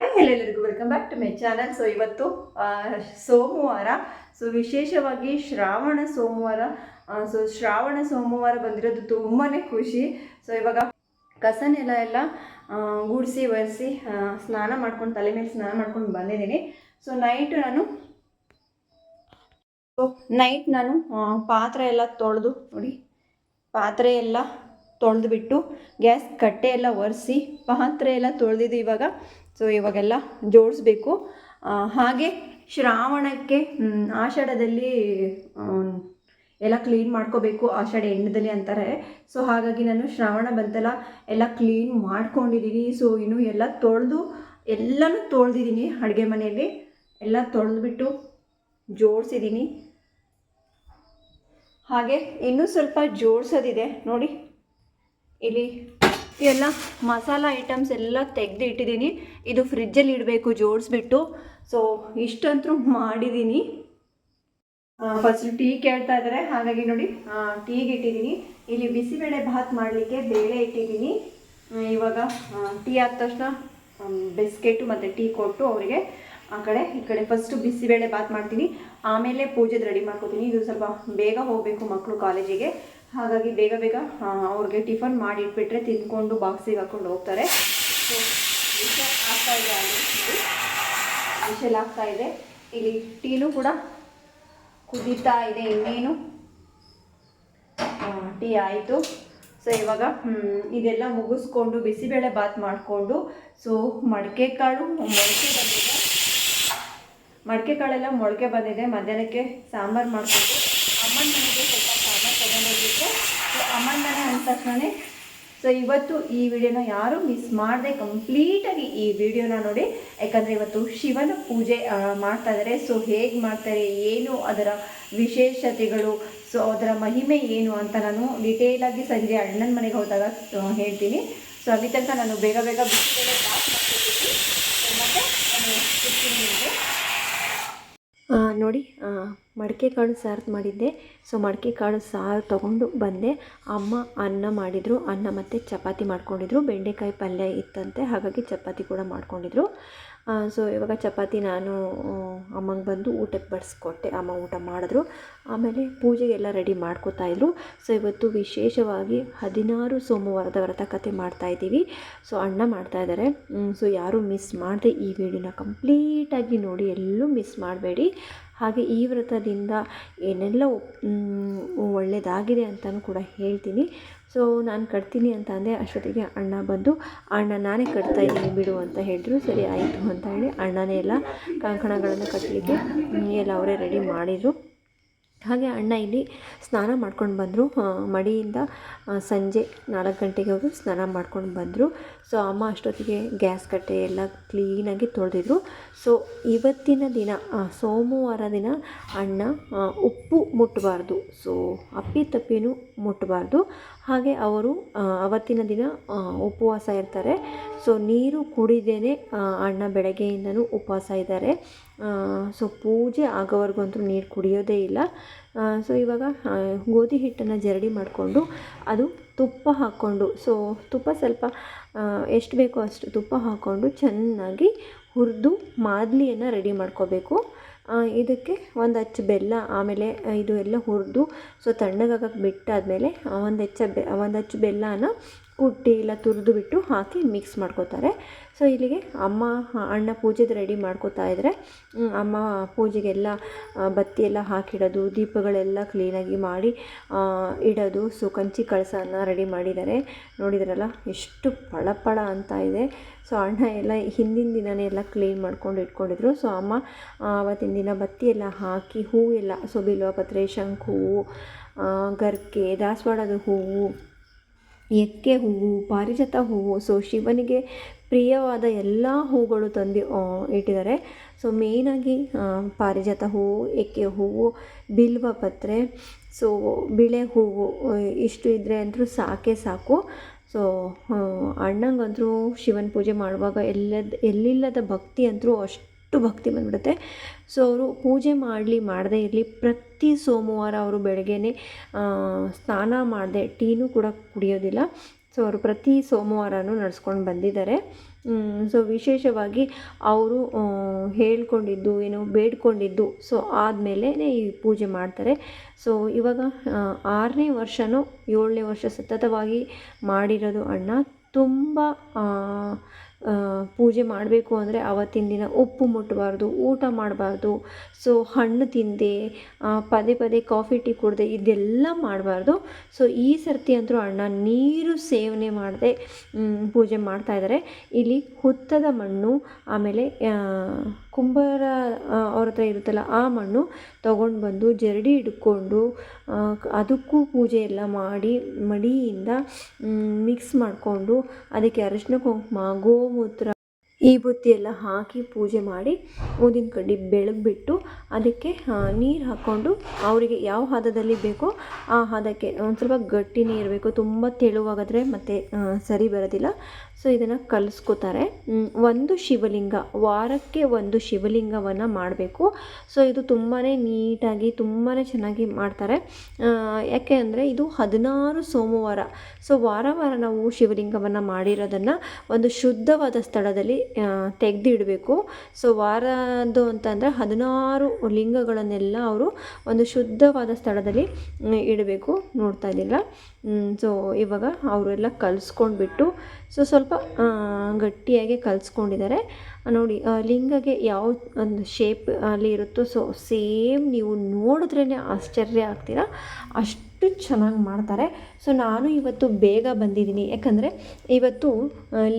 ಎಲ್ಲರಿಗೂ welcome back to my channel so ಇವತ್ತು ಸೋಮವಾರ ಸೊ ವಿಶೇಷವಾಗಿ ಶ್ರಾವಣ ಸೋಮವಾರ ಸೊ ಶ್ರಾವಣ ಸೋಮವಾರ ಬಂದಿರೋದು ತುಂಬಾ ಖುಷಿ. ಸೊ ಇವಾಗ ಕಸನೆಲ್ಲ ಎಲ್ಲ ಗುಡಿಸಿ, ಒರೆಸಿ ಸ್ನಾನ ಮಾಡ್ಕೊಂಡು ತಲೆ ಮೇಲೆ ಸ್ನಾನ ಮಾಡ್ಕೊಂಡು ಬಂದಿದ್ದೀನಿ. ಸೊ ನೈಟ್ ನಾನು ನೈಟ್ ನಾನು ಪಾತ್ರೆ ಎಲ್ಲ ತೊಳೆದು, ನೋಡಿ, ಪಾತ್ರೆ ಎಲ್ಲ ತೊಳೆದುಬಿಟ್ಟು, ಗ್ಯಾಸ್ ಕಟ್ಟೆ ಎಲ್ಲ ಒರೆಸಿ, ಪಾತ್ರೆ ಎಲ್ಲ ತೊಳೆದಿದ್ದು ಇವಾಗ ಸೊ ಇವಾಗೆಲ್ಲ ಜೋಡಿಸ್ಬೇಕು. ಹಾಗೆ ಶ್ರಾವಣಕ್ಕೆ ಆಷಾಢದಲ್ಲಿ ಎಲ್ಲ ಕ್ಲೀನ್ ಮಾಡ್ಕೋಬೇಕು, ಆಷಾಢ ಎಂಡದಲ್ಲಿ ಅಂತಾರೆ. ಸೊ ಹಾಗಾಗಿ ನಾನು ಶ್ರಾವಣ ಬಂತಲ್ಲ, ಎಲ್ಲ ಕ್ಲೀನ್ ಮಾಡ್ಕೊಂಡಿದ್ದೀನಿ ಸೊ ಇನ್ನು ಎಲ್ಲ ತೊಳೆದು, ಎಲ್ಲನೂ ತೊಳೆದಿದ್ದೀನಿ ಅಡುಗೆ ಮನೆಯಲ್ಲಿ. ಎಲ್ಲ ತೊಳೆದ್ಬಿಟ್ಟು ಜೋಡಿಸಿದ್ದೀನಿ ಹಾಗೆ ಇನ್ನೂ ಸ್ವಲ್ಪ ಜೋಡಿಸೋದಿದೆ. ನೋಡಿ, ಇಲ್ಲಿ ಎಲ್ಲ ಮಸಾಲ ಐಟಮ್ಸ್ ಎಲ್ಲ ತೆಗೆದು ಇಟ್ಟಿದ್ದೀನಿ ಇದು ಫ್ರಿಜ್ಜಲ್ಲಿ ಇಡಬೇಕು, ಜೋಡಿಸ್ಬಿಟ್ಟು. ಸೊ ಇಷ್ಟಂತೂ ಮಾಡಿದ್ದೀನಿ ಫಸ್ಟ್ ಟೀ ಕೇಳ್ತಾ ಇದ್ದಾರೆ. ಹಾಗಾಗಿ ನೋಡಿ ಟೀಗೆ ಇಟ್ಟಿದ್ದೀನಿ ಇಲ್ಲಿ ಬಿಸಿಬೇಳೆ ಭಾತ್ ಮಾಡಲಿಕ್ಕೆ ಬೇಳೆ ಇಟ್ಟಿದ್ದೀನಿ ಇವಾಗ ಟೀ ಆದ ತಕ್ಷಣ ಬಿಸ್ಕೆಟು ಮತ್ತು ಟೀ ಕೊಟ್ಟು ಅವರಿಗೆ ಆ ಕಡೆ, ಈ ಕಡೆ ಫಸ್ಟು ಬಿಸಿಬೇಳೆ ಭಾತ್ ಮಾಡ್ತೀನಿ. ಆಮೇಲೆ ಪೂಜೆದು ರೆಡಿ ಮಾಡ್ಕೋತೀನಿ. ಇದು ಸ್ವಲ್ಪ ಬೇಗ ಹೋಗಬೇಕು ಮಕ್ಕಳು ಕಾಲೇಜಿಗೆ ಹಾಗಾಗಿ ಬೇಗ ಬೇಗ ಅವ್ರಿಗೆ ಟಿಫನ್ ಮಾಡಿ ಇಟ್ಬಿಟ್ರೆ ತಿಂದ್ಕೊಂಡು ಬಾಕ್ಸಿಗೆ ಹಾಕೊಂಡು ಹೋಗ್ತಾರೆ. ಸೊ ಆಗ್ತಾ ಇದೆ ಆಗ್ತಾ ಇದೆ. ಇಲ್ಲಿ ಟೀನು ಕೂಡ ಕುದೀತಾ ಇದೆ, ಇನ್ನೇನು? ಟೀ ಆಯಿತು. ಸೊ ಇವಾಗ ಇದೆಲ್ಲ ಮುಗಿಸ್ಕೊಂಡು ಬಿಸಿಬೇಳೆ ಬಾತ್ ಮಾಡಿಕೊಂಡು ಸೊ ಮಡಿಕೆ ಕಾಳು ಮೊಳಕೆ ಬಂದಿದೆ. ಮಡಿಕೆ ಕಾಳೆಲ್ಲ ಮೊಳಕೆ ಬಂದಿದೆ. ಮಧ್ಯಾಹ್ನಕ್ಕೆ ಸಾಂಬಾರು ಮಾಡಿಕೊಂಡು ಅಮ್ಮನ ಮನೆಗೆ ಸ್ವಲ್ಪ ತೊಗೊಂಡೋಗಿದ್ದೆ ಸೊ ಅಮ್ಮನೇ ಮನೆ ಅಂದ ತಕ್ಷಣವೇ ಸೊ ಇವತ್ತು ಈ ವಿಡಿಯೋನ ಯಾರು ಮಿಸ್ ಮಾಡದೆ ಕಂಪ್ಲೀಟಾಗಿ ಈ ವಿಡಿಯೋನ ನೋಡಿ. ಯಾಕಂದರೆ ಇವತ್ತು ಶಿವನ ಪೂಜೆ ಮಾಡ್ತಾ ಇದ್ದಾರೆ ಸೊ ಹೇಗೆ ಮಾಡ್ತಾರೆ, ಏನು ಅದರ ವಿಶೇಷತೆಗಳು ಸೊ ಅದರ ಮಹಿಮೆ ಏನು ಅಂತ ನಾನು ಡಿಟೇಲಾಗಿ ಸಂಜೆ ಅಣ್ಣನ ಮನೆಗೆ ಹೋದಾಗ ಹೇಳ್ತೀನಿ. ಸೊ ಅಲ್ಲಿ ತನಕ ನಾನು ಬೇಗ ಬೇಗ ಬಿಸಿಬೇಳೆ ಬಾತ್ ಮಾಡ್ಕೊತೀನಿ. ಸೊ ಮತ್ತೆ ನಾನು ಸಿಗ್ತೀನಿ ನಿಮಗೆ ಆ, ನೋಡಿ ಮಡಿಕೆ ಕಾಳು ಸಾರು ಮಾಡಿದ್ದೆ. ಸೊ ಮಡಿಕೆ ಕಾಳು ಸಾರು ತೊಗೊಂಡು ಬಂದೆ. ಅಮ್ಮ ಅನ್ನ ಮಾಡಿದರು, ಅನ್ನ ಮತ್ತು ಚಪಾತಿ ಮಾಡ್ಕೊಂಡಿದ್ರು. ಬೆಂಡೆಕಾಯಿ ಪಲ್ಯ ಇತ್ತಂತೆ, ಹಾಗಾಗಿ ಚಪಾತಿ ಕೂಡ ಮಾಡ್ಕೊಂಡಿದ್ರು. ಸೊ ಇವಾಗ ಚಪಾತಿ ನಾನು ಅಮ್ಮಂಗೆ ಬಂದು ಊಟಕ್ಕೆ ಬಡಿಸ್ಕೊಟ್ಟೆ. ಅಮ್ಮ ಊಟ ಮಾಡಿದ್ರು. ಆಮೇಲೆ ಪೂಜೆಗೆಲ್ಲ ರೆಡಿ ಮಾಡ್ಕೋತಾ ಇದ್ರು. ಸೊ ಇವತ್ತು ವಿಶೇಷವಾಗಿ ಹದಿನಾರು ಸೋಮವಾರದ ವ್ರತ ಕಥೆ ಮಾಡ್ತಾ ಇದ್ದೀವಿ. ಸೊ ಅಣ್ಣ ಮಾಡ್ತಾ ಇದ್ದಾರೆ ಸೊ ಯಾರೂ ಮಿಸ್ ಮಾಡದೆ ಈ ವಿಡಿಯೋನ ಕಂಪ್ಲೀಟಾಗಿ ನೋಡಿ ಎಲ್ಲೂ ಮಿಸ್ ಮಾಡಬೇಡಿ. ಹಾಗೆ ಈ ವ್ರತದಿಂದ ಏನೆಲ್ಲ ಒಳ್ಳೆಯದಾಗಿದೆ ಅಂತಲೂ ಕೂಡ ಹೇಳ್ತೀನಿ. ಸೊ ನಾನು ಕಟ್ತೀನಿ ಅಂತ ಅಂದೆ, ಅಷ್ಟೊತ್ತಿಗೆ ಅಣ್ಣ ಬಂದು, ಅಣ್ಣ, ನಾನೇ ಕಟ್ತಾ ಇದ್ದೀನಿ, ಬಿಡು ಅಂತ ಹೇಳಿದ್ರು. ಸರಿ, ಆಯಿತು ಅಂತ ಹೇಳಿ ಅಣ್ಣನೇ ಎಲ್ಲ ಕಂಕಣಗಳನ್ನು ಕಟ್ಟಲಿಕ್ಕೆ ಎಲ್ಲ ಅವರೇ ರೆಡಿ ಮಾಡಿದರು. ಹಾಗೆ ಅಣ್ಣ ಇಲ್ಲಿ ಸ್ನಾನ ಮಾಡ್ಕೊಂಡು ಬಂದರು. ಮಡಿಯಿಂದ ಸಂಜೆ ನಾಲ್ಕು ಗಂಟೆಗೆ ಹೋಗಿ ಸ್ನಾನ ಮಾಡ್ಕೊಂಡು ಬಂದರು. ಸೊ ಅಮ್ಮ ಅಷ್ಟೊತ್ತಿಗೆ ಗ್ಯಾಸ್ ಕಟ್ಟೆ ಎಲ್ಲ ಕ್ಲೀನಾಗಿ ತೊಳೆದಿದ್ರು. ಸೊ ಇವತ್ತಿನ ದಿನ ಸೋಮವಾರ ದಿನ ಅಣ್ಣ ಉಪ್ಪು ಮುಟ್ಟಬಾರ್ದು ಸೊ ಅಪ್ಪಿ ತಪ್ಪಿನೂ ಮುಟ್ಟಬಾರ್ದು ಹಾಗೆ ಅವರು ಅವತ್ತಿನ ದಿನ ಉಪವಾಸ ಇರ್ತಾರೆ. ಸೊ, ನೀರು ಕುಡಿದೇನೆ ಅಣ್ಣ ಬೆಳಗ್ಗೆಯಿಂದನೂ ಉಪವಾಸ ಇದ್ದಾರೆ. ಸೊ, ಪೂಜೆ ಆಗೋವರೆಗಂತೂ ನೀರು ಕುಡಿಯೋದೇ ಇಲ್ಲ. ಸೊ, ಇವಾಗ ಗೋಧಿ ಹಿಟ್ಟನ್ನು ಜರಡಿ ಮಾಡಿಕೊಂಡು, ಅದು ತುಪ್ಪ ಹಾಕ್ಕೊಂಡು, ಸೊ, ತುಪ್ಪ ಸ್ವಲ್ಪ ಎಷ್ಟು ಬೇಕೋ ಅಷ್ಟು ತುಪ್ಪ ಹಾಕ್ಕೊಂಡು ಚೆನ್ನಾಗಿ ಹುರಿದು ಮಾದಲಿಯನ್ನು ರೆಡಿ ಮಾಡ್ಕೋಬೇಕು. ಇದಕ್ಕೆ ಒಂದು ಅಚ್ಚು ಬೆಲ್ಲ, ಆಮೇಲೆ ಇದು ಎಲ್ಲ ಹುರಿದು ಸೊ ತಣ್ಣಗಾಗಕ್ಕೆ ಬಿಟ್ಟಾದಮೇಲೆ ಒಂದು ಹೆಚ್ಚ ಬೆ ಒಂದು ಅಚ್ಚು ಬೆಲ್ಲನ ಕುಟ್ಟಿ ಇಲ್ಲ ತುರಿದು ಬಿಟ್ಟು ಹಾಕಿ ಮಿಕ್ಸ್ ಮಾಡ್ಕೋತಾರೆ. ಸೊ ಇಲ್ಲಿಗೆ ಅಮ್ಮ, ಅಣ್ಣ ಪೂಜೆದು ರೆಡಿ ಮಾಡ್ಕೋತಾ ಇದ್ದರೆ ಅಮ್ಮ ಪೂಜೆಗೆಲ್ಲ ಬತ್ತಿಯೆಲ್ಲ ಹಾಕಿಡೋದು, ದೀಪಗಳೆಲ್ಲ ಕ್ಲೀನಾಗಿ ಮಾಡಿ ಇಡೋದು ಸೊ ಕಂಚಿ ಕಳಸನ ರೆಡಿ ಮಾಡಿದ್ದಾರೆ. ನೋಡಿದ್ರಲ್ಲ, ಎಷ್ಟು ಪಳಪಳ ಅಂತ ಇದೆ. ಸೊ ಅಣ್ಣ ಎಲ್ಲ ಹಿಂದಿನ ದಿನವೇ ಎಲ್ಲ ಕ್ಲೀನ್ ಮಾಡ್ಕೊಂಡು ಇಟ್ಕೊಂಡಿದ್ರು. ಸೊ ಅಮ್ಮ ಆವತ್ತಿನ ದಿನ ಬತ್ತಿ ಹಾಕಿ ಹಾಕಿ ಎಲ್ಲ ಸೊ ಬಿಲ್ವಪತ್ರೆ ಶಂಖ ಹೂವು ಗರ್ಕೆ, ದಾಸವಾಳದ ಹೂವು ಎಕ್ಕೆ ಹೂವು, ಪಾರಿಜಾತ ಹೂವು ಸೊ ಶಿವನಿಗೆ ಪ್ರಿಯವಾದ ಎಲ್ಲ ಹೂಗಳು ತಂದು ಇಟ್ಟಿದ್ದಾರೆ. ಸೊ ಮೇಯ್ನಾಗಿ ಪಾರಿಜಾತ ಹೂವು ಎಕ್ಕೆ ಹೂವು, ಬಿಲ್ವ ಪತ್ರೆ ಸೊ ಬಿಳೆ ಹೂವು ಇಷ್ಟು ಇದ್ದರೆ ಅಂದರೂ ಸಾಕೇ ಸಾಕು. ಸೊ ಅಣ್ಣಂಗಂತರೂ ಶಿವನ ಪೂಜೆ ಮಾಡುವಾಗ ಎಲ್ಲದ, ಎಲ್ಲಿಲ್ಲದ ಭಕ್ತಿ ಅಂತೂ ಅಷ್ಟು ಭಕ್ತಿ ಬಂದ್ಬಿಡುತ್ತೆ. ಸೊ ಅವರು ಪೂಜೆ ಮಾಡಲಿ, ಮಾಡದೇ ಇರಲಿ, ಪ್ರತಿ ಸೋಮವಾರ ಅವರು ಬೆಳಗ್ಗೆನೇ ಸ್ನಾನ ಮಾಡದೆ ಟೀನೂ ಕೂಡ ಕುಡಿಯೋದಿಲ್ಲ. ಸೊ ಅವರು ಪ್ರತಿ ಸೋಮವಾರನೂ ನಡೆಸ್ಕೊಂಡು ಬಂದಿದ್ದಾರೆ. ಸೊ ವಿಶೇಷವಾಗಿ ಅವರು ಹೇಳ್ಕೊಂಡಿದ್ದು, ಏನು, ಬೇಡ್ಕೊಂಡಿದ್ದು ಸೊ ಆದಮೇಲೆ ಈ ಪೂಜೆ ಮಾಡ್ತಾರೆ. ಸೊ ಇವಾಗ ಆರನೇ ವರ್ಷನೂ ಏಳನೇ ವರ್ಷ ಸತತವಾಗಿ ಮಾಡಿರೋದು ಅಣ್ಣ. ತುಂಬ ಪೂಜೆ ಮಾಡಬೇಕು ಅಂದರೆ ಅವತ್ತಿನ ದಿನ ಉಪ್ಪು ಮುಟ್ಟಬಾರ್ದು ಊಟ ಮಾಡಬಾರ್ದು ಸೊ ಹಣ್ಣು ತಿಂದೆ ಪದೇ ಪದೇ ಕಾಫಿ ಟೀ ಕುಡ್ದೆ ಇದೆಲ್ಲ ಮಾಡಬಾರ್ದು. ಸೊ ಈ ಸರ್ತಿ ಅಂತೂ ಅಣ್ಣ ನೀರು ಸೇವನೆ ಮಾಡದೆ ಪೂಜೆ ಮಾಡ್ತಾ ಇದ್ದಾರೆ ಇಲ್ಲಿ ಹುತ್ತದ ಮಣ್ಣು, ಆಮೇಲೆ ಕುಂಬಾರ ಅವ್ರ ಹತ್ರ ಇರುತ್ತಲ್ಲ ಆ ಮಣ್ಣು ತೊಗೊಂಡು ಬಂದು ಜರಡಿ ಹಿಡ್ಕೊಂಡು ಅದಕ್ಕೂ ಪೂಜೆ ಎಲ್ಲ ಮಾಡಿ, ಮಡಿಯಿಂದ ಮಿಕ್ಸ್ ಮಾಡಿಕೊಂಡು, ಅದಕ್ಕೆ ಅರಿಶಿನ ಕುಂಕುಮ ಗೋಮೂತ್ರ ಈ ಬುತ್ತಿ ಎಲ್ಲ ಹಾಕಿ ಪೂಜೆ ಮಾಡಿ ಊದಿನ ಕಡ್ಡಿ ಬೆಳಗ್ಬಿಟ್ಟು ಅದಕ್ಕೆ ನೀರು ಹಾಕ್ಕೊಂಡು ಅವರಿಗೆ ಯಾವ ಹದದಲ್ಲಿ ಬೇಕೋ ಆ ಹದಕ್ಕೆ ಒಂದು ಸ್ವಲ್ಪ ಗಟ್ಟಿನೇ ಇರಬೇಕು ತುಂಬ ತೆಳುವಾಗಾದರೆ ಮತ್ತೆ ಸರಿ ಬರೋದಿಲ್ಲ. ಸೊ ಇದನ್ನು ಕಲಿಸ್ಕೋತಾರೆ. ಒಂದು ಶಿವಲಿಂಗ, ವಾರಕ್ಕೆ ಒಂದು ಶಿವಲಿಂಗವನ್ನು ಮಾಡಬೇಕು. ಸೊ ಇದು ತುಂಬಾ ನೀಟಾಗಿ ತುಂಬಾ ಚೆನ್ನಾಗಿ ಮಾಡ್ತಾರೆ. ಯಾಕೆ ಅಂದರೆ ಇದು ಹದಿನಾರು ಸೋಮವಾರ. ಸೊ ವಾರ ವಾರ ನಾವು ಶಿವಲಿಂಗವನ್ನು ಮಾಡಿರೋದನ್ನು ಒಂದು ಶುದ್ಧವಾದ ಸ್ಥಳದಲ್ಲಿ ತೆಗೆದಿಡಬೇಕು. ಸೊ ವಾರದ್ದು ಅಂತಂದರೆ ಹದಿನಾರು ಲಿಂಗಗಳನ್ನೆಲ್ಲ ಅವರು ಒಂದು ಶುದ್ಧವಾದ ಸ್ಥಳದಲ್ಲಿ ಇಡಬೇಕು. ನೋಡ್ತಾ ಇದ್ದಿಲ್ಲ ಸೊ ಇವಾಗ ಅವರೆಲ್ಲ ಕಲಿಸ್ಕೊಂಡ್ಬಿಟ್ಟು ಸೊ ಸ್ವಲ್ಪ ಗಟ್ಟಿಯಾಗಿ ಕಲಿಸ್ಕೊಂಡಿದ್ದಾರೆ. ನೋಡಿ ಲಿಂಗಗೆ ಯಾವ ಒಂದು ಶೇಪ್ ಅಲ್ಲಿ ಇರುತ್ತೋ ಸೊ ಸೇಮ್ ನೀವು ನೋಡಿದ್ರೇ ಆಶ್ಚರ್ಯ ಆಗ್ತೀರ. ಅಷ್ಟು ಚೆನ್ನಾಗಿ ಮಾಡ್ತಾರೆ. ಸೊ ನಾನು ಇವತ್ತು ಬೇಗ ಬಂದಿದ್ದೀನಿ. ಯಾಕಂದರೆ ಇವತ್ತು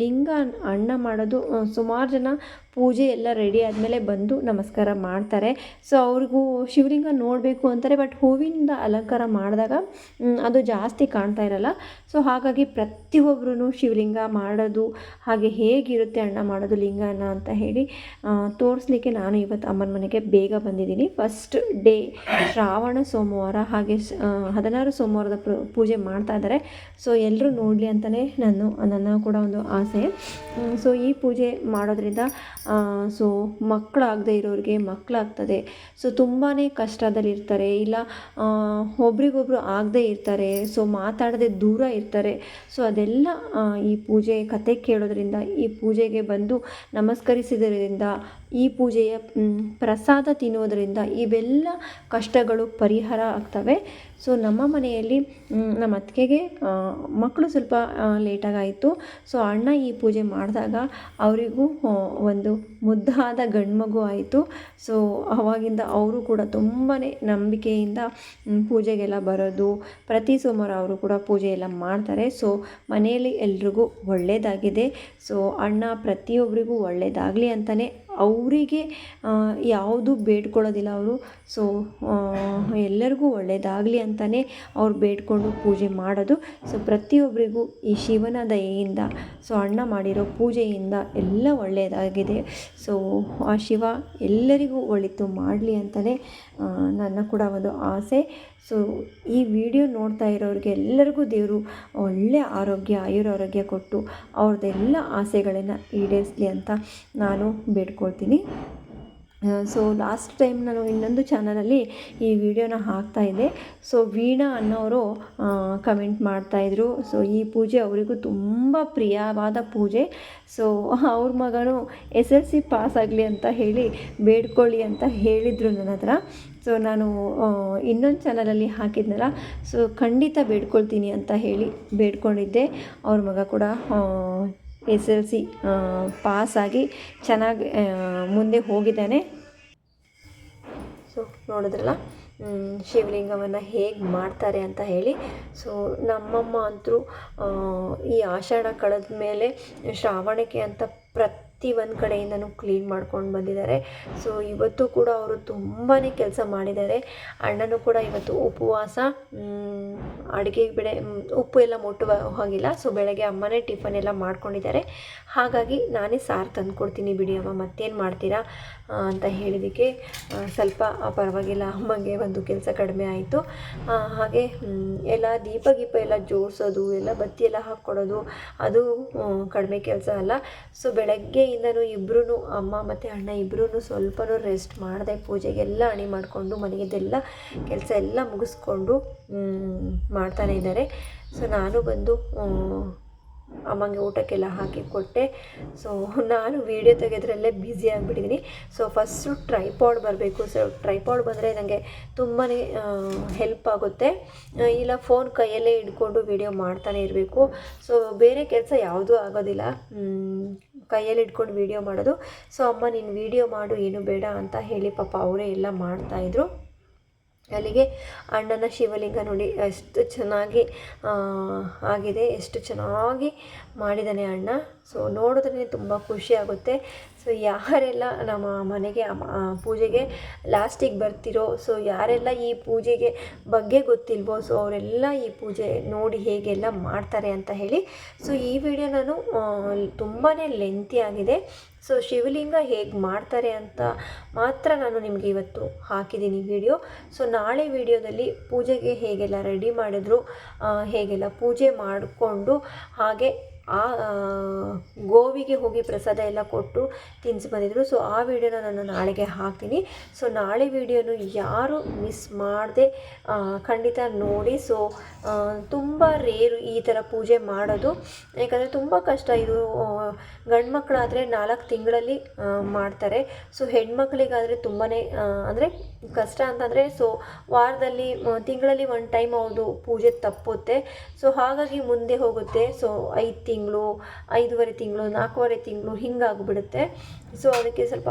ಲಿಂಗ ಅಣ್ಣ ಮಾಡೋದು ಸುಮಾರು ಜನ ಪೂಜೆ ಎಲ್ಲ ರೆಡಿ ಆದಮೇಲೆ ಬಂದು ನಮಸ್ಕಾರ ಮಾಡ್ತಾರೆ. ಸೊ ಅವ್ರಿಗೂ ಶಿವಲಿಂಗ ನೋಡಬೇಕು ಅಂತಾರೆ ಬಟ್ ಹೂವಿಂದ ಅಲಂಕಾರ ಮಾಡಿದಾಗ ಅದು ಜಾಸ್ತಿ ಕಾಣ್ತಾ ಇರಲ್ಲ. ಸೊ ಹಾಗಾಗಿ ಪ್ರತಿಯೊಬ್ಬರೂ ಶಿವಲಿಂಗ ಮಾಡೋದು, ಹಾಗೆ ಹೇಗಿರುತ್ತೆ ಅಣ್ಣ ಮಾಡೋದು, ಲಿಂಗನ ಅಂತ ಹೇಳಿ ತೋರಿಸ್ಲಿಕ್ಕೆ ನಾನು ಇವತ್ತು ಅಮ್ಮನ ಮನೆಗೆ ಬೇಗ ಬಂದಿದ್ದೀನಿ. ಫಸ್ಟ್ ಡೇ ಶ್ರಾವಣ ಸೋಮವಾರ, ಹಾಗೆ ಹದಿನಾರು ಸೋಮವಾರದ ಪೂಜೆ ಪೂಜೆ ಮಾಡ್ತಾ ಇದ್ದಾರೆ. ಸೊ ಎಲ್ಲರೂ ನೋಡಲಿ ಅಂತಲೇ ನಾನು, ನನ್ನ ಕೂಡ ಒಂದು ಆಸೆ. ಸೊ ಈ ಪೂಜೆ ಮಾಡೋದ್ರಿಂದ ಸೊ ಮಕ್ಕಳಾಗದೇ ಇರೋರಿಗೆ ಮಕ್ಕಳಾಗ್ತದೆ. ಸೊ ತುಂಬಾ ಕಷ್ಟದಲ್ಲಿರ್ತಾರೆ. ಇಲ್ಲ ಒಬ್ರಿಗೊಬ್ರು ಆಗದೇ ಇರ್ತಾರೆ. ಸೊ ಮಾತಾಡದೆ ದೂರ ಇರ್ತಾರೆ. ಸೊ ಅದೆಲ್ಲ ಈ ಪೂಜೆ ಕತೆ ಕೇಳೋದ್ರಿಂದ, ಈ ಪೂಜೆಗೆ ಬಂದು ನಮಸ್ಕರಿಸಿದ್ರಿಂದ, ಈ ಪೂಜೆಯ ಪ್ರಸಾದ ತಿನ್ನೋದರಿಂದ ಇವೆಲ್ಲ ಕಷ್ಟಗಳು ಪರಿಹಾರ ಆಗ್ತವೆ. ಸೊ ನಮ್ಮ ಮನೆಯಲ್ಲಿ ನಮ್ಮ ಅತ್ತಿಗೆಗೆ ಮಕ್ಕಳು ಸ್ವಲ್ಪ ಲೇಟಾಗಾಯಿತು ಸೊ ಅಣ್ಣ ಈ ಪೂಜೆ ಮಾಡಿದಾಗ ಅವರಿಗೂ ಒಂದು ಮುದ್ದಾದ ಗಂಡ್ಮಗು ಆಯಿತು. ಸೊ ಅವಾಗಿಂದ ಅವರು ಕೂಡ ತುಂಬಾ ನಂಬಿಕೆಯಿಂದ ಪೂಜೆಗೆಲ್ಲ ಬರೋದು. ಪ್ರತಿ ಸೋಮವಾರ ಅವರು ಕೂಡ ಪೂಜೆ ಎಲ್ಲ ಮಾಡ್ತಾರೆ. ಸೊ ಮನೆಯಲ್ಲಿ ಎಲ್ರಿಗೂ ಒಳ್ಳೆಯದಾಗಿದೆ ಸೊ ಅಣ್ಣ ಪ್ರತಿಯೊಬ್ಬರಿಗೂ ಒಳ್ಳೆಯದಾಗಲಿ ಅಂತಲೇ ಅವರಿಗೆ ಯಾವುದು ಬೇಡ್ಕೊಳ್ಳೋದಿಲ್ಲ ಅವರು. ಸೊ ಎಲ್ಲರಿಗೂ ಒಳ್ಳೆಯದಾಗಲಿ ಅಂತಲೇ ಅವ್ರು ಬೇಡ್ಕೊಂಡು ಪೂಜೆ ಮಾಡೋದು. ಸೊ ಪ್ರತಿಯೊಬ್ಬರಿಗೂ ಈ ಶಿವನ ದಯೆಯಿಂದ ಸೊ ಅಣ್ಣ ಮಾಡಿರೋ ಪೂಜೆಯಿಂದ ಎಲ್ಲ ಒಳ್ಳೆಯದಾಗಿದೆ ಸೊ ಆ ಶಿವ ಎಲ್ಲರಿಗೂ ಒಳಿತು ಮಾಡಲಿ ಅಂತಲೇ ನನ್ನ ಕೂಡ ಒಂದು ಆಸೆ. ಸೊ ಈ ವಿಡಿಯೋ ನೋಡ್ತಾ ಇರೋರಿಗೆ ಎಲ್ಲರಿಗೂ ದೇವರು ಒಳ್ಳೆಯ ಆರೋಗ್ಯ, ಆಯುರಾರೋಗ್ಯ ಕೊಟ್ಟು ಅವ್ರದ್ದೆಲ್ಲ ಆಸೆಗಳನ್ನು ಈಡೇರಿಸಲಿ ಅಂತ ನಾನು ಬೇಡ್ಕೊಳ್ತೀನಿ ಸೊ ಲಾಸ್ಟ್ ಟೈಮ್ ನಾನು ಇನ್ನೊಂದು ಚಾನಲಲ್ಲಿ ಈ ವಿಡಿಯೋನ ಹಾಕ್ತಾ ಇದ್ದೆ. ಸೊ ವೀಣಾ ಅನ್ನೋರು ಕಮೆಂಟ್ ಮಾಡ್ತಾಯಿದ್ರು ಸೊ ಈ ಪೂಜೆ ಅವರಿಗೂ ತುಂಬ ಪ್ರಿಯವಾದ ಪೂಜೆ. ಸೊ ಅವ್ರ ಮಗನು ಎಸ್ ಎಲ್ ಸಿ ಪಾಸ್ ಆಗಲಿ ಅಂತ ಹೇಳಿ ಬೇಡ್ಕೊಳ್ಳಿ ಅಂತ ಹೇಳಿದರು ನನ್ನ ಹತ್ರ. ಸೊ ನಾನು ಇನ್ನೊಂದು ಚಾನಲಲ್ಲಿ ಹಾಕಿದ್ನಲ್ಲ ಸೊ ಖಂಡಿತ ಬೇಡ್ಕೊಳ್ತೀನಿ ಅಂತ ಹೇಳಿ ಬೇಡ್ಕೊಂಡಿದ್ದೆ. ಅವ್ರ ಮಗ ಕೂಡ ಎಸ್ ಎಲ್ ಸಿ ಪಾಸಾಗಿ ಚೆನ್ನಾಗಿ ಮುಂದೆ ಹೋಗಿದ್ದಾನೆ. ಸೊ ನೋಡಿದ್ರಲ್ಲ ಶಿವಲಿಂಗವನ್ನು ಹೇಗೆ ಮಾಡ್ತಾರೆ ಅಂತ ಹೇಳಿ ಸೊ ನಮ್ಮಮ್ಮ ಅಂತೂ ಈ ಆಷಾಢ ಕಳೆದ ಮೇಲೆ ಶ್ರಾವಣಕ್ಕೆ ಅಂತ ಪ್ರತಿ ಒಂದು ಕಡೆಯಿಂದನೂ ಕ್ಲೀನ್ ಮಾಡ್ಕೊಂಡು ಬಂದಿದ್ದಾರೆ. ಸೊ ಇವತ್ತು ಕೂಡ ಅವರು ತುಂಬಾ ಕೆಲಸ ಮಾಡಿದ್ದಾರೆ. ಅಣ್ಣನೂ ಕೂಡ ಇವತ್ತು ಉಪವಾಸ ಅಡುಗೆ ಬೆಳೆ ಉಪ್ಪು ಎಲ್ಲ ಮುಟ್ಟುವ ಹೋಗಿಲ್ಲ. ಸೊ ಬೆಳಗ್ಗೆ ಅಮ್ಮನೇ ಟಿಫನ್ ಎಲ್ಲ ಮಾಡ್ಕೊಂಡಿದ್ದಾರೆ. ಹಾಗಾಗಿ ನಾನೇ ಸಾರು ತಂದು ಕೊಡ್ತೀನಿ ಬಿಡಿ ಅಮ್ಮ ಮತ್ತೇನು ಮಾಡ್ತೀರಾ ಅಂತ ಹೇಳಿದ್ದಕ್ಕೆ ಸ್ವಲ್ಪ ಪರವಾಗಿಲ್ಲ, ಅಮ್ಮಂಗೆ ಒಂದು ಕೆಲಸ ಕಡಿಮೆ ಆಯಿತು. ಹಾಗೆ ಎಲ್ಲ ದೀಪ ಗೀಪ ಎಲ್ಲ ಜೋಡಿಸೋದು, ಎಲ್ಲ ಬತ್ತಿ ಎಲ್ಲ ಹಾಕ್ಕೊಡೋದು, ಅದು ಕಡಿಮೆ ಕೆಲಸ ಅಲ್ಲ. ಸೊ ಬೆಳಗ್ಗೆಯಿಂದನೂ ಇಬ್ಬರೂ ಅಮ್ಮ ಮತ್ತು ಅಣ್ಣ ಇಬ್ಬರೂ ಸ್ವಲ್ಪನೂ ರೆಸ್ಟ್ ಮಾಡದೆ, ಪೂಜೆಗೆಲ್ಲ ಅಣಿ ಮಾಡಿಕೊಂಡು ಮನೆಯದೆಲ್ಲ ಕೆಲಸ ಎಲ್ಲ ಮುಗಿಸ್ಕೊಂಡು ಮಾಡ್ತಾನೆ ಇದ್ದಾರೆ ಸೊ ನಾನು ಬಂದು ಅಮ್ಮಂಗೆ ಊಟಕ್ಕೆಲ್ಲ ಹಾಕಿ ಕೊಟ್ಟೆ. ಸೊ ನಾನು ವೀಡಿಯೋ ತೆಗೆದ್ರಲ್ಲೇ ಬ್ಯುಸಿ ಆಗಿಬಿಟ್ಟಿದ್ದೀನಿ ಸೊ ಫಸ್ಟು ಟ್ರೈಪಾಡ್ ಬರಬೇಕು. ಸೊ ಟ್ರೈಪಾಡ್ ಬಂದರೆ ನನಗೆ ತುಂಬಾ ಹೆಲ್ಪ್ ಆಗುತ್ತೆ. ಇಲ್ಲ ಫೋನ್ ಕೈಯಲ್ಲೇ ಹಿಡ್ಕೊಂಡು ವೀಡಿಯೋ ಮಾಡ್ತಾನೆ ಇರಬೇಕು. ಸೊ ಬೇರೆ ಕೆಲಸ ಯಾವುದೂ ಆಗೋದಿಲ್ಲ. ಕೈಯಲ್ಲಿ ಇಟ್ಕೊಂಡು ವೀಡಿಯೋ ಮಾಡೋದು. ಸೊ ಅಮ್ಮ, ನೀನು ವೀಡಿಯೋ ಮಾಡು, ಏನು ಬೇಡ ಅಂತ ಹೇಳಿ ಪಾಪ ಅವರೇ ಎಲ್ಲ ಮಾಡ್ತಾಯಿದ್ರು ಅಲ್ಲಿಗೆ ಅಣ್ಣನ ಶಿವಲಿಂಗ ನೋಡಿ ಎಷ್ಟು ಚೆನ್ನಾಗಿ ಆಗಿದೆ, ಎಷ್ಟು ಚೆನ್ನಾಗಿ ಮಾಡಿದ್ದಾನೆ ಅಣ್ಣ. ಸೊ ನೋಡಿದ್ರೆ ತುಂಬ ಖುಷಿ ಆಗುತ್ತೆ. ಸೊ ಯಾರೆಲ್ಲ ನಮ್ಮ ಮನೆಗೆ ಪೂಜೆಗೆ ಲಾಸ್ಟಿಗೆ ಬರ್ತಿರೋ ಸೊ ಯಾರೆಲ್ಲ ಈ ಪೂಜೆಗೆ ಬಗ್ಗೆ ಗೊತ್ತಿಲ್ವೋ ಸೊ ಅವರೆಲ್ಲ ಈ ಪೂಜೆ ನೋಡಿ ಹೇಗೆಲ್ಲ ಮಾಡ್ತಾರೆ ಅಂತ ಹೇಳಿ ಸೊ ಈ ವಿಡಿಯೋ ನಾನು ತುಂಬಾ ಲೆಂತಿ ಆಗಿದೆ. ಸೊ ಶಿವಲಿಂಗ ಹೇಗೆ ಮಾಡ್ತಾರೆ ಅಂತ ಮಾತ್ರ ನಾನು ನಿಮಗೆ ಇವತ್ತು ಹಾಕಿದ್ದೀನಿ ವಿಡಿಯೋ ಸೊ ನಾಳೆ ವಿಡಿಯೋದಲ್ಲಿ ಪೂಜೆಗೆ ಹೇಗೆಲ್ಲ ರೆಡಿ ಮಾಡಿದ್ರು ಹೇಗೆಲ್ಲ ಪೂಜೆ ಮಾಡಿಕೊಂಡು ಹಾಗೆ ಆ ಗೋವಿಗೆ ಹೋಗಿ ಪ್ರಸಾದ ಎಲ್ಲ ಕೊಟ್ಟು ತಿನ್ಸಿ ಬಂದಿದ್ರು. ಸೊ ಆ ವಿಡಿಯೋನ ನಾನು ನಾಳೆಗೆ ಹಾಕ್ತೀನಿ. ಸೊ ನಾಳೆ ವಿಡಿಯೋನು ಯಾರು ಮಿಸ್ ಮಾಡದೆ ಖಂಡಿತ ನೋಡಿ. ಸೊ ತುಂಬ ರೇರು ಈ ಥರ ಪೂಜೆ ಮಾಡೋದು. ಯಾಕಂದರೆ ತುಂಬ ಕಷ್ಟ. ಇದು ಗಂಡು ಮಕ್ಕಳಾದರೆ ನಾಲ್ಕು ತಿಂಗಳಲ್ಲಿ ಮಾಡ್ತಾರೆ. ಸೊ ಹೆಣ್ಮಕ್ಳಿಗಾದರೆ ತುಂಬಾ ಅಂದರೆ ಕಷ್ಟ ಅಂತಂದರೆ ಸೊ ವಾರದಲ್ಲಿ ತಿಂಗಳಲ್ಲಿ ಒನ್ ಟೈಮ್ ಅವ್ರದ್ದು ಪೂಜೆ ತಪ್ಪುತ್ತೆ. ಸೊ ಹಾಗಾಗಿ ಮುಂದೆ ಹೋಗುತ್ತೆ. ಸೊ ಐದು ತಿಂಗಳು ಐದೂವರೆ ತಿಂಗಳು, ನಾಲ್ಕೂವರೆ ತಿಂಗಳು ಹಿಂಗಾಗ್ಬಿಡುತ್ತೆ. ಸೊ ಅದಕ್ಕೆ ಸ್ವಲ್ಪ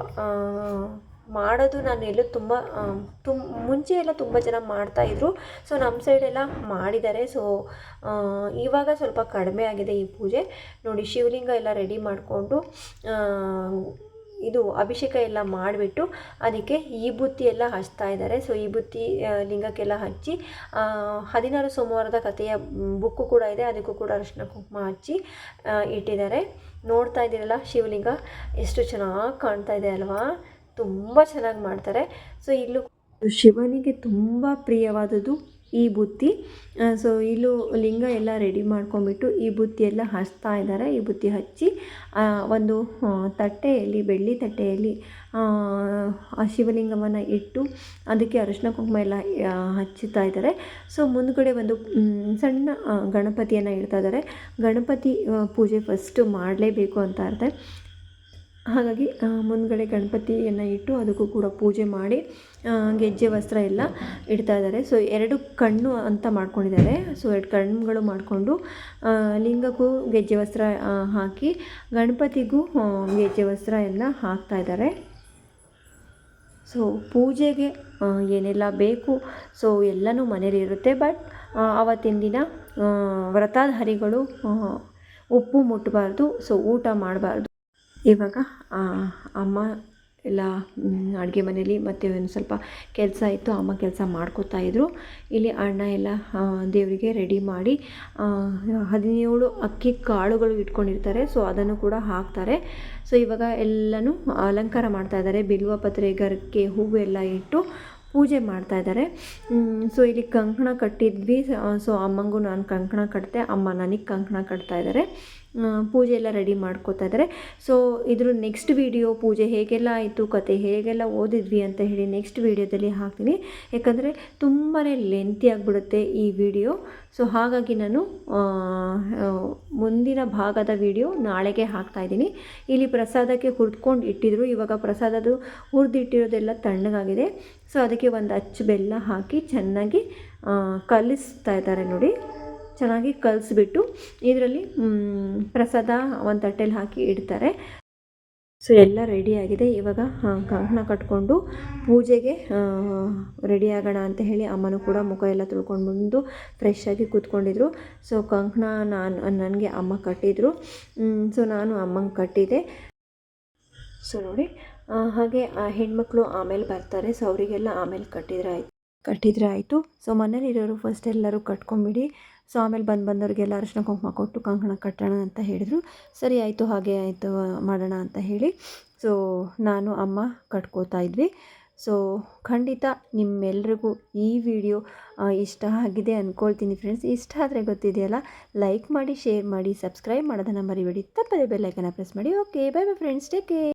ಮಾಡೋದು ನಾನು ಎಲ್ಲೂ ತುಂಬ ತುಂಬ ಮುಂಚೆ ಎಲ್ಲ ತುಂಬ ಜನ ಮಾಡ್ತಾಯಿದ್ರು ಸೊ ನಮ್ಮ ಸೈಡೆಲ್ಲ ಮಾಡಿದ್ದಾರೆ. ಸೊ ಇವಾಗ ಸ್ವಲ್ಪ ಕಡಿಮೆ ಆಗಿದೆ ಈ ಪೂಜೆ. ನೋಡಿ, ಶಿವಲಿಂಗ ಎಲ್ಲ ರೆಡಿ ಮಾಡಿಕೊಂಡು ಇದು ಅಭಿಷೇಕ ಎಲ್ಲ ಮಾಡಿಬಿಟ್ಟು ಅದಕ್ಕೆ ಈ ಬುತ್ತಿ ಎಲ್ಲ ಹಚ್ತಾ ಇದ್ದಾರೆ. ಸೊ ಈ ಬುತ್ತಿ ಲಿಂಗಕ್ಕೆಲ್ಲ ಹಚ್ಚಿ ಹದಿನಾರು ಸೋಮವಾರದ ಕಥೆಯ ಬುಕ್ಕು ಕೂಡ ಇದೆ. ಅದಕ್ಕೂ ಕೂಡ ಅರಿಶಿನ ಕುಂಕುಮ ಹಚ್ಚಿ ಇಟ್ಟಿದ್ದಾರೆ. ನೋಡ್ತಾ ಇದ್ದೀರಲ್ಲ ಶಿವಲಿಂಗ, ಎಷ್ಟು ಚೆನ್ನಾಗಿ ಕಾಣ್ತಾ ಇದೆ ಅಲ್ವಾ? ತುಂಬ ಚೆನ್ನಾಗಿ ಮಾಡ್ತಾರೆ. ಸೊ ಇಲ್ಲೂ ಶಿವನಿಗೆ ತುಂಬ ಪ್ರಿಯವಾದದ್ದು ಈ ಬುತ್ತಿ ಸೊ ಇಲ್ಲೂ ಲಿಂಗ ಎಲ್ಲ ರೆಡಿ ಮಾಡ್ಕೊಂಬಿಟ್ಟು ಈ ಬುತ್ತಿ ಎಲ್ಲ ಹಚ್ತಾ ಇದ್ದಾರೆ ಈ ಬುತ್ತಿ ಹಚ್ಚಿ ಒಂದು ತಟ್ಟೆಯಲ್ಲಿ ಬೆಳ್ಳಿ ತಟ್ಟೆಯಲ್ಲಿ ಆ, ಶಿವಲಿಂಗವನ್ನು ಇಟ್ಟು ಅದಕ್ಕೆ ಅರಿಶಿನ ಕುಂಕುಮ ಎಲ್ಲ ಹಚ್ಚುತ್ತಾ ಇದ್ದಾರೆ ಸೊ ಮುಂದ್ಗಡೆ ಒಂದು ಸಣ್ಣ ಗಣಪತಿಯನ್ನು ಇಡ್ತಾ ಇದ್ದಾರೆ ಗಣಪತಿ ಪೂಜೆ ಫಸ್ಟು ಮಾಡಲೇಬೇಕು ಅಂತ ಇರುತ್ತೆ ಹಾಗಾಗಿ ಮುಂದುಗಡೆ ಗಣಪತಿಯನ್ನು ಇಟ್ಟು ಅದಕ್ಕೂ ಕೂಡ ಪೂಜೆ ಮಾಡಿ ಗೆಜ್ಜೆ, ವಸ್ತ್ರ ಎಲ್ಲ ಇಡ್ತಾ ಇದ್ದಾರೆ. ಸೊ ಎರಡು ಕಣ್ಣು ಅಂತ ಮಾಡ್ಕೊಂಡಿದ್ದಾರೆ. ಸೊ ಎರಡು ಕಣ್ಣುಗಳು ಮಾಡಿಕೊಂಡು ಲಿಂಗಕ್ಕೂ ಗೆಜ್ಜೆ, ವಸ್ತ್ರ ಹಾಕಿ ಗಣಪತಿಗೂ ಗೆಜ್ಜೆ, ವಸ್ತ್ರ ಎಲ್ಲ ಹಾಕ್ತಾ ಇದ್ದಾರೆ. ಸೊ ಪೂಜೆಗೆ ಏನೆಲ್ಲ ಬೇಕು ಸೊ ಎಲ್ಲನೂ ಮನೇಲಿ ಇರುತ್ತೆ. ಬಟ್ ಆವತ್ತಿನ ದಿನ ವ್ರತಾಧಾರಿಗಳು ಉಪ್ಪು ಮುಟ್ಟಬಾರ್ದು. ಸೊ ಊಟ ಮಾಡಬಾರ್ದು. ಇವಾಗ ಅಮ್ಮ ಎಲ್ಲ ಅಡುಗೆ ಮನೇಲಿ ಮತ್ತು ಒಂದು ಸ್ವಲ್ಪ ಕೆಲಸ ಇತ್ತು, ಅಮ್ಮ ಕೆಲಸ ಮಾಡ್ಕೋತಾ ಇದ್ರು. ಇಲ್ಲಿ ಅಣ್ಣ ಎಲ್ಲ ದೇವರಿಗೆ ರೆಡಿ ಮಾಡಿ ಹದಿನೇಳು ಅಕ್ಕಿ ಕಾಳುಗಳು ಇಟ್ಕೊಂಡಿರ್ತಾರೆ ಸೊ ಅದನ್ನು ಕೂಡ ಹಾಕ್ತಾರೆ. ಸೊ ಇವಾಗ ಎಲ್ಲನೂ ಅಲಂಕಾರ ಮಾಡ್ತಾ ಇದ್ದಾರೆ, ಬಿಲ್ವ ಪತ್ರೆ ಗರಕ್ಕೆ ಹೂವು ಎಲ್ಲ ಇಟ್ಟು ಪೂಜೆ ಮಾಡ್ತಾ ಇದ್ದಾರೆ. ಸೊ ಇಲ್ಲಿ ಕಂಕಣ ಕಟ್ಟಿದ್ವಿ ಸೊ ಅಮ್ಮಂಗೂ ನಾನು ಕಂಕಣ ಕಟ್ಟಿದೆ ಅಮ್ಮ ನನಗೆ ಕಂಕಣ ಕಟ್ತಾ ಇದ್ದಾರೆ. ಪೂಜೆ ಎಲ್ಲ ರೆಡಿ ಮಾಡ್ಕೋತಾ ಇದ್ದಾರೆ ಸೊ ಇದ್ರ ನೆಕ್ಸ್ಟ್ ವಿಡಿಯೋ ಪೂಜೆ ಹೇಗೆಲ್ಲ ಆಯಿತು, ಕತೆ ಹೇಗೆಲ್ಲ ಓದಿದ್ವಿ ಅಂತ ಹೇಳಿ ನೆಕ್ಸ್ಟ್ ವಿಡಿಯೋದಲ್ಲಿ ಹಾಕ್ತೀನಿ. ಯಾಕಂದರೆ ತುಂಬಾ ಲೆಂತಿ ಆಗಿಬಿಡುತ್ತೆ ಈ ವಿಡಿಯೋ ಸೊ ಹಾಗಾಗಿ ನಾನು ಮುಂದಿನ ಭಾಗದ ವಿಡಿಯೋ ನಾಳೆಗೆ ಹಾಕ್ತಾ ಇದ್ದೀನಿ. ಇಲ್ಲಿ ಪ್ರಸಾದಕ್ಕೆ ಹುರಿದ್ಕೊಂಡು ಇಟ್ಟಿದ್ರು. ಇವಾಗ ಪ್ರಸಾದದು ಹುರಿದಿಟ್ಟಿರೋದೆಲ್ಲ ತಣ್ಣಗಾಗಿದೆ. ಸೊ ಅದಕ್ಕೆ ಒಂದು ಅಚ್ಚು ಬೆಲ್ಲ ಹಾಕಿ ಚೆನ್ನಾಗಿ ಕಲಿಸ್ತಾ ಇದ್ದಾರೆ ನೋಡಿ. ಚೆನ್ನಾಗಿ ಕಲಿಸ್ಬಿಟ್ಟು ಇದರಲ್ಲಿ ಪ್ರಸಾದ ಒಂದು ತಟ್ಟೆಲಿ ಹಾಕಿ ಇಡ್ತಾರೆ. ಸೊ, ಎಲ್ಲ ರೆಡಿ ಆಗಿದೆ. ಇವಾಗ ಕಂಕಣ ಕಟ್ಕೊಂಡು ಪೂಜೆಗೆ ರೆಡಿ ಆಗೋಣ ಅಂತ ಹೇಳಿ ಅಮ್ಮನೂ ಕೂಡ ಮುಖ ಎಲ್ಲ ತೊಳ್ಕೊಂಡು ಬಂದು ಫ್ರೆಶ್ ಕೂತ್ಕೊಂಡಿದ್ರು. ಸೊ, ಕಂಕಣ ನಾನು, ನನಗೆ ಅಮ್ಮ ಕಟ್ಟಿದ್ರು. ಸೊ, ನಾನು ಅಮ್ಮಂಗೆ ಕಟ್ಟಿದೆ. ಸೊ, ನೋಡಿ ಹಾಗೆ ಹೆಣ್ಮಕ್ಳು ಆಮೇಲೆ ಬರ್ತಾರೆ. ಸೊ, ಅವರಿಗೆಲ್ಲ ಆಮೇಲೆ ಕಟ್ಟಿದ್ರೆ ಆಯ್ತು. ಕಟ್ಟಿದ್ರೆ ಆಯಿತು. ಸೊ, ಮನೇಲಿರೋರು ಫಸ್ಟ್ ಎಲ್ಲರೂ ಕಟ್ಕೊಂಬಿಡಿ. ಸೊ ಆಮೇಲೆ ಬಂದು ಬಂದವ್ರಿಗೆಲ್ಲ ಅರಿಶಿನ ಕುಂಕುಮ ಕೊಟ್ಟು ಕಂಕಣ ಕಟ್ಟೋಣ ಅಂತ ಹೇಳಿದರು. ಸರಿ, ಆಯಿತು, ಹಾಗೆ ಆಯಿತು ಮಾಡೋಣ ಅಂತ ಹೇಳಿ. ಸೊ, ನಾನು, ಅಮ್ಮ ಕಟ್ಕೋತಾ ಇದ್ವಿ. ಸೊ, ಖಂಡಿತ ನಿಮ್ಮೆಲ್ರಿಗೂ ಈ ವಿಡಿಯೋ ಇಷ್ಟ ಆಗಿದೆ ಅಂದ್ಕೊಳ್ತೀನಿ ಫ್ರೆಂಡ್ಸ್ ಇಷ್ಟ ಆದರೆ ಗೊತ್ತಿದೆಯಲ್ಲ ಲೈಕ್ ಮಾಡಿ ಶೇರ್ ಮಾಡಿ ಸಬ್ಸ್ಕ್ರೈಬ್ ಮಾಡೋದನ್ನು ಮರಿಬೇಡಿ. ತಪ್ಪದೇ ಬೆಲ್ಲೈಕನ್ನ ಪ್ರೆಸ್ ಮಾಡಿ. Okay bye bye friends take care